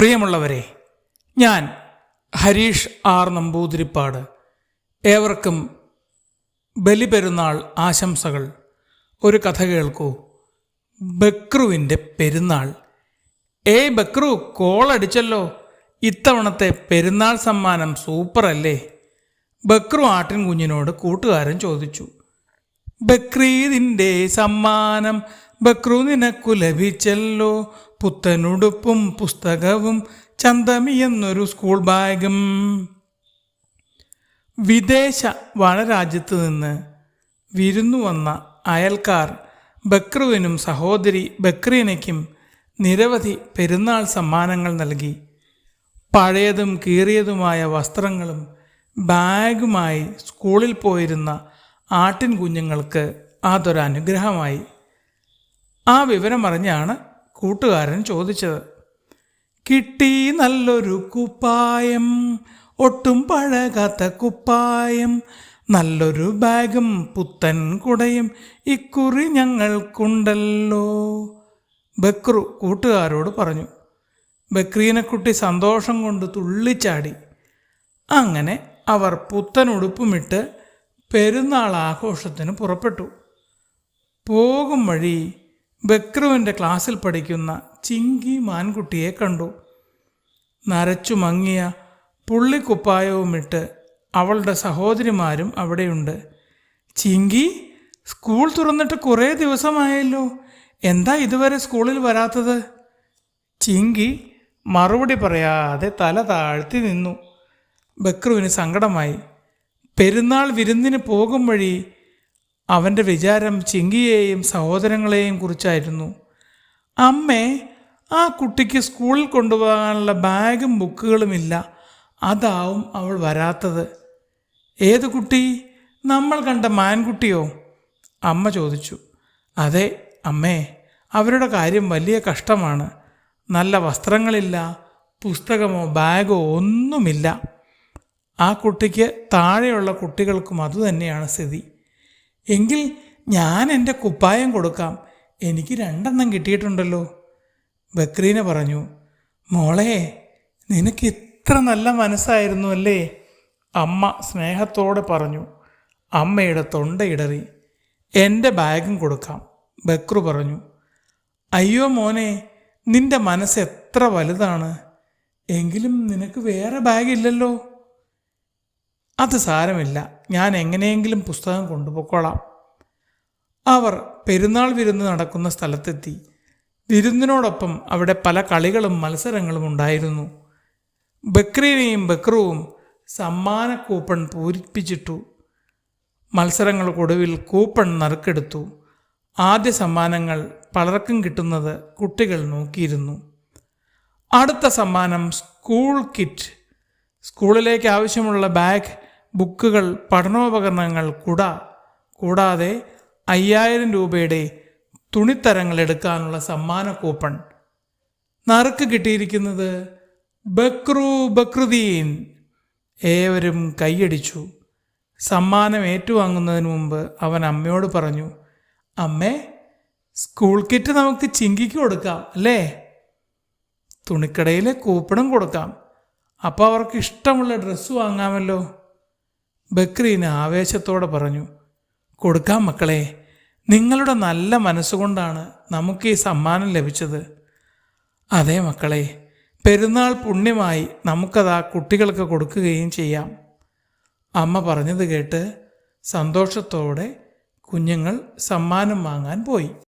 പ്രിയമുള്ളവരെ ഞാൻ ഹരീഷ് ആർ നമ്പൂതിരിപ്പാട്. ഏവർക്കും ബലിപെരുന്നാൾ ആശംസകൾ. ഒരു കഥ കേൾക്കൂ. ബക്രുവിന്റെ പെരുന്നാൾ. ഏ ബക്രു കോളടിച്ചല്ലോ ഇത്തവണത്തെ പെരുന്നാൾ സമ്മാനം സൂപ്പറല്ലേ? ബക്രു ആട്ടിൻ കുഞ്ഞിനോട് കൂട്ടുകാരൻ ചോദിച്ചു. ബക്രീദിന്റെ സമ്മാനം ബക്രു നിനക്കു ലഭിച്ചല്ലോ. പുത്തനുടുപ്പും പുസ്തകവും ചന്തമി എന്നൊരു സ്കൂൾ ബാഗും. വിദേശ വനരാജ്യത്ത് നിന്ന് വിരുന്നു വന്ന അയൽക്കാർ ബക്രുവിനും സഹോദരി ബക്രീനയ്ക്കും നിരവധി പെരുന്നാൾ സമ്മാനങ്ങൾ നൽകി. പഴയതും കീറിയതുമായ വസ്ത്രങ്ങളും ബാഗുമായി സ്കൂളിൽ പോയിരുന്ന ആട്ടിൻ കുഞ്ഞുങ്ങൾക്ക് അതൊരു അനുഗ്രഹമായി വിവരം അറിഞ്ഞാണ് കൂട്ടുകാരൻ ചോദിച്ചത്. കിട്ടി നല്ലൊരു കുപ്പായം ഒട്ടും പഴകാത്ത കുപ്പായം നല്ലൊരു ബാഗും പുത്തൻ കുടയും ഇക്കുറി ഞങ്ങൾക്കുണ്ടല്ലോ. ബക്രു കൂട്ടുകാരോട് പറഞ്ഞു. ബക്രീനക്കുട്ടി സന്തോഷം കൊണ്ട് തുള്ളിച്ചാടി. അങ്ങനെ അവർ പുത്തൻ ഉടുപ്പുമിട്ട് പെരുന്നാൾ ആഘോഷത്തിന് പുറപ്പെട്ടു. പോകും വഴി ബക്രുവിന്റെ ക്ലാസ്സിൽ പഠിക്കുന്ന ചിങ്കി മാൻകുട്ടിയെ കണ്ടു. നരച്ചു മങ്ങിയ പുള്ളിക്കുപ്പായവുമിട്ട് അവളുടെ സഹോദരിമാരും അവിടെയുണ്ട്. ചിങ്കി സ്കൂൾ തുറന്നിട്ട് കുറേ ദിവസമായല്ലോ. എന്താ ഇതുവരെ സ്കൂളിൽ വരാത്തത്? ചിങ്കി മറുപടി പറയാതെ തല താഴ്ത്തി നിന്നു. ബക്രുവിന് സങ്കടമായി. പെരുന്നാൾ വിരുന്നിന് പോകും വഴി അവന്റെ വിചാരം ചിങ്കിയെയും സഹോദരങ്ങളെയും കുറിച്ചായിരുന്നു. അമ്മേ ആ കുട്ടിക്ക് സ്കൂളിൽ കൊണ്ടുപോകാനുള്ള ബാഗും ബുക്കുകളുമില്ല അതാവും അവൾ വരാത്തത്. ഏത് കുട്ടി? നമ്മൾ കണ്ട മാൻകുട്ടിയോ? അമ്മ ചോദിച്ചു. അതെ അമ്മേ അവരുടെ കാര്യം വലിയ കഷ്ടമാണ്. നല്ല വസ്ത്രങ്ങളില്ല പുസ്തകമോ ബാഗോ ഒന്നുമില്ല. ആ കുട്ടിക്ക് താഴെയുള്ള കുട്ടികൾക്കും അതുതന്നെയാണ് സ്ഥിതി. എങ്കിൽ ഞാൻ എന്റെ കുപ്പായം കൊടുക്കാം. എനിക്ക് രണ്ടെണ്ണം കിട്ടിയിട്ടുണ്ടല്ലോ. ബക്രീന പറഞ്ഞു മോളെ നിനക്ക് ഇത്ര നല്ല മനസ്സായിരുന്നു അല്ലേ? അമ്മ സ്നേഹത്തോടെ പറഞ്ഞു അമ്മയുടെ തൊണ്ടയിടറി എന്റെ ബാഗും കൊടുക്കാം. ബക്രു പറഞ്ഞു അയ്യോ മോനെ നിന്റെ മനസ്സ് എത്ര വലുതാണ്. എങ്കിലും നിനക്ക് വേറെ ബാഗില്ലല്ലോ. അത് സാരമില്ല. ഞാൻ എങ്ങനെയെങ്കിലും പുസ്തകം കൊണ്ടുപോയിക്കോളാം. അവർ പെരുന്നാൾ വിരുന്ന് നടക്കുന്ന സ്ഥലത്തെത്തി. വിരുന്നിനോടൊപ്പം അവിടെ പല കളികളും മത്സരങ്ങളും ഉണ്ടായിരുന്നു. ബക്രീനെയും ബക്രുവും സമ്മാന കൂപ്പൺ പൂരിപ്പിച്ചിട്ടു. മത്സരങ്ങൾക്കൊടുവിൽ കൂപ്പൺ നറുക്കെടുത്തു. ആദ്യ സമ്മാനങ്ങൾ പലർക്കും കിട്ടുന്നത് കുട്ടികൾ നോക്കിയിരുന്നു. അടുത്ത സമ്മാനം സ്കൂൾ കിറ്റ്. സ്കൂളിലേക്ക് ആവശ്യമുള്ള ബാഗ് ബുക്കുകൾ പഠനോപകരണങ്ങൾ കുട കൂടാതെ അയ്യായിരം രൂപയുടെ തുണിത്തരങ്ങൾ എടുക്കാനുള്ള സമ്മാന കൂപ്പൺ. നറുക്ക് കിട്ടിയിരിക്കുന്നത് ബക്രു ബക്രുദീൻ. ഏവരും കൈയടിച്ചു. സമ്മാനം ഏറ്റുവാങ്ങുന്നതിന് മുമ്പ് അവൻ അമ്മയോട് പറഞ്ഞു അമ്മേ സ്കൂൾ കിറ്റ് നമുക്ക് ചിങ്കിക്ക് കൊടുക്കാം അല്ലേ? തുണിക്കടയിലെ കൂപ്പണും കൊടുക്കാം. അപ്പോൾ അവർക്ക് ഇഷ്ടമുള്ള ഡ്രസ്സ് വാങ്ങാമല്ലോ. ബക്രീന് ആവേശത്തോടെ പറഞ്ഞു കൊടുക്കാം മക്കളെ നിങ്ങളുടെ നല്ല മനസ്സുകൊണ്ടാണ് നമുക്ക് ഈ സമ്മാനം ലഭിച്ചത്. അതെ മക്കളെ പെരുന്നാൾ പുണ്യമായി നമുക്കത് ആ കുട്ടികൾക്ക് കൊടുക്കുകയും ചെയ്യാം. അമ്മ പറഞ്ഞത് കേട്ട് സന്തോഷത്തോടെ കുഞ്ഞുങ്ങൾ സമ്മാനം വാങ്ങാൻ പോയി.